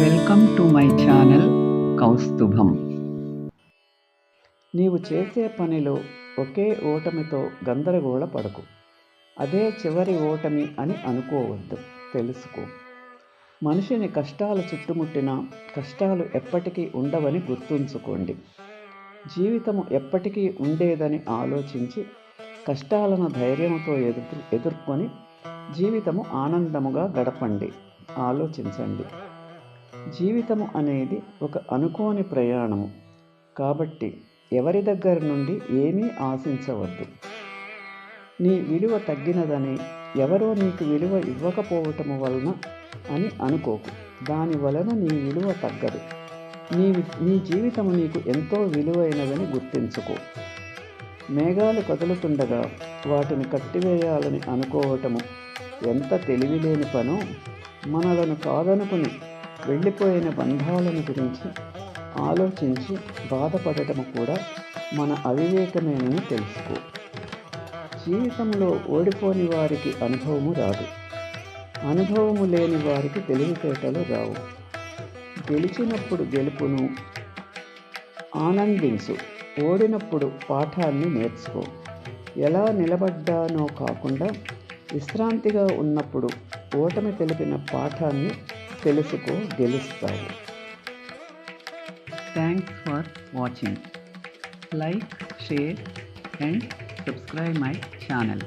Welcome to my channel Kaustubham. నీవు చేసే పనిలో ఒకే ఓటమితో గందరగోళ పడకు. అదే చివరి ఓటమి అని అనుకోవద్దు తెలుసుకో. మనిషిని కష్టాలు చుట్టుముట్టినా కష్టాలు ఎప్పటికీ ఉండవని గుర్తుంచుకోండి. జీవితము ఎప్పటికీ ఉండేదని ఆలోచించి కష్టాలను ధైర్యంతో ఎదుర్కొ ఎదుర్కొని జీవితము ఆనందముగా గడపండి ఆలోచించండి. జీవితము అనేది ఒక అనుకోని ప్రయాణము. కాబట్టి ఎవరి దగ్గర నుండి ఏమీ ఆశించవద్దు. నీ విలువ తగ్గినదని ఎవరో నీకు విలువ ఇవ్వకపోవటము వలన అని అనుకోకు. దాని వలన నీ విలువ తగ్గదు. నీ నీ జీవితము నీకు ఎంతో విలువైనదని గుర్తించుకో. మేఘాలు కదులుతుండగా వాటిని కట్టివేయాలని అనుకోవటము ఎంత తెలివిలేని పనో మనలను కాదనుకుని వెళ్ళిపోయిన బంధాలను గురించి ఆలోచించి బాధపడటం కూడా మన అవివేకమేనని తెలుసుకో. జీవితంలో ఓడిపోని వారికి అనుభవము రాదు. అనుభవము లేని వారికి తెలివితేటలు రావు. గెలిచినప్పుడు గెలుపును ఆనందించు. ఓడినప్పుడు పాఠాన్ని నేర్చుకో. ఎలా నిలబడ్డానో కాకుండా విశ్రాంతిగా ఉన్నప్పుడు ఓటమి తెలిపిన పాఠాన్ని తెలుసుకో గెలుస్తావు thanks for watching like share and subscribe my channel